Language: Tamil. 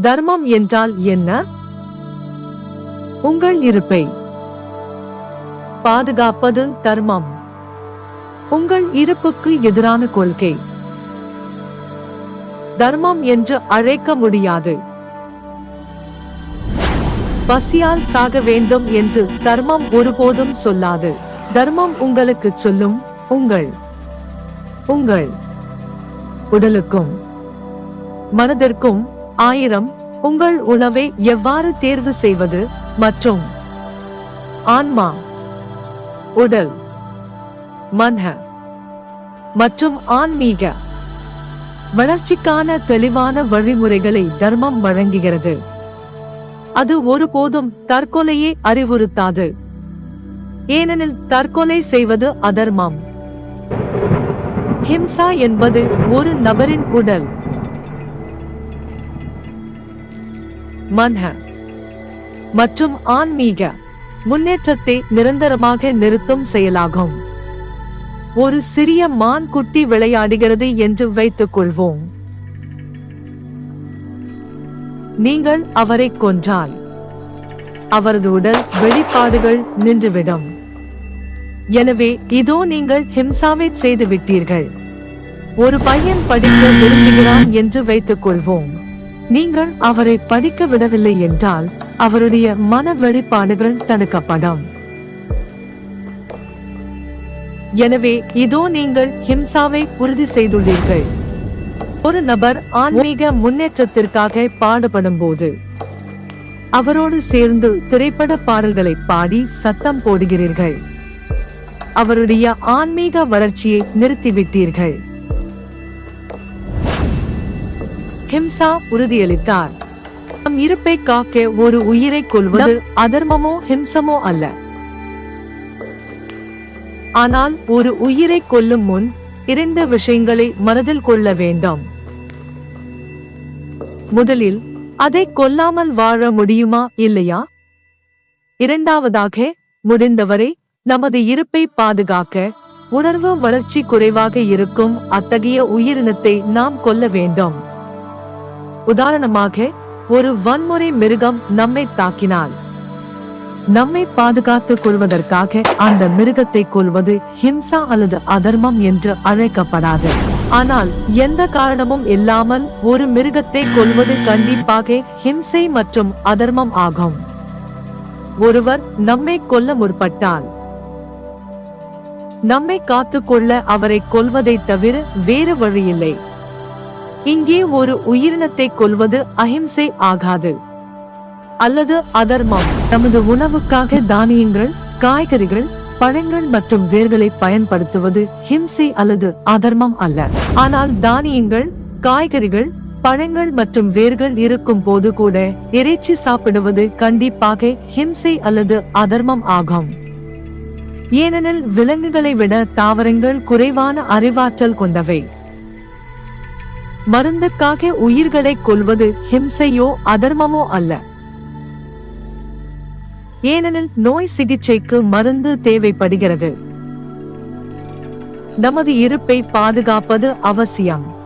தர்மம் என்றால் என்ன? உங்கள் இருப்பை. பாதுகாப்பது தர்மம். உங்கள் இருப்புக்கு எதிரான கொள்கை. தர்மம் என்று அழைக்க முடியாது. பசியால் சாக வேண்டும் என்று தர்மம் ஒருபோதும் சொல்லாது. தர்மம் உங்களுக்கு சொல்லும் உங்கள் உங்கள் உடலுக்கும் மனதிற்கும் ஆயிரம் உங்கள் உணவை எவ்வாறு தேர்வு செய்வது மற்றும் ஆன்மா உடல் மன்ஹ மற்றும் ஆன்மீக வளர்ச்சிக்கான தெளிவான வழிமுறைகளை தர்மம் வழங்குகிறது. அது ஒருபோதும் தற்கொலையை அறிவுறுத்தாது. ஏனெனில் தற்கொலை செய்வது அதர்மம். ஹிம்சா என்பது ஒரு நபரின் உடல் மன்ஹ. மற்றும் ஆன்மீக முன்னேற்றத்தை நிரந்தரமாக நிறுத்தும் செயலாகும். ஒரு சிறிய மான் குட்டி விளையாடுகிறது என்று வைத்துக் கொள்வோம். நீங்கள் அவரை கொன்றால் அவரது உடல் வெளிப்பாடுகள் நின்றுவிடும். எனவே இதோ நீங்கள் ஹிம்சாவை செய்து விட்டீர்கள் ஒரு பையன் படிக்க விரும்புகிறான் என்று வைத்துக் கொள்வோம். நீங்கள் அவரை படிக்க விடவில்லை என்றால் அவருடைய மன வெளிப்பாடுகள் தடுக்கப்படும். எனவே இதோ நீங்கள் ஹிம்சாவை உறுதி செய்துள்ளீர்கள். ஒரு நபர் ஆன்மீக முன்னேற்றத்திற்காக பாடுபடும் போது அவரோடு சேர்ந்து திரைப்பட பாடல்களை பாடி சத்தம் போடுகிறீர்கள். அவருடைய ஆன்மீக வளர்ச்சியை நிறுத்திவிட்டீர்கள். ஹிம்சா உறுதியளித்தார். நம் இருப்பை காக்க ஒரு உயிரை கொல்வது அதர்மமோ ஹிம்சமோ அல்ல. ஆனால் ஒரு உயிரை கொல்லும் முன் இரண்டு விஷயங்களை மனதில் கொள்ள வேண்டும். முதலில் அதை கொல்லாமல் வாழ முடியுமா இல்லையா? இரண்டாவதாக முடிந்தவரை நமது இருப்பை பாதுகாக்க உணர்வு வளர்ச்சி குறைவாக இருக்கும் அத்தகைய உயிரினத்தை நாம் கொல்ல வேண்டும். உதாரணமாக ஒரு வன்முறை மிருகம் நம்மை தாக்கினால். நம்மை பாதுகாத்துக் கொள்வதற்காக அந்த மிருகத்தை கொள்வது ஹிம்சா அல்லது அதர்மம் என்று அழைக்கப்படாது. ஆனால் எந்த காரணமும் இல்லாமல் ஒரு மிருகத்தை கொல்வது கண்டிப்பாக ஹிம்சை மற்றும் அதர்மம் ஆகும். ஒருவர் நம்மை கொல்ல முற்பட்டால் நம்மை காத்துக்கொள்ள அவரை கொல்வதை தவிர வேறு வழியில்லை. இங்கே ஒரு உயிரினத்தை கொல்வது அஹிம்சை ஆகாது. அல்லது அதர்மம் நமது உணவுக்காக தானியங்கள் காய்கறிகள் பழங்கள் மற்றும் வேர்களை பயன்படுத்துவது ஹிம்சை அல்லது அதர்மம் அல்ல. ஆனால் தானியங்கள் காய்கறிகள் பழங்கள் மற்றும் வேர்கள் இருக்கும் போது கூட இறைச்சி சாப்பிடுவது கண்டிப்பாக ஹிம்சை அல்லது அதர்மம் ஆகும். ஏனெனில் விலங்குகளை விட தாவரங்கள் குறைவான அறிவாற்றல் கொண்டவை. மருந்துக்காக உயிர்களை கொல்வது ஹிம்சையோ அதர்மமோ அல்ல. ஏனெனில் நோய் சிகிச்சைக்கு மருந்து தேவைப்படுகிறது. நமது இருப்பை பாதுகாப்பது அவசியம்.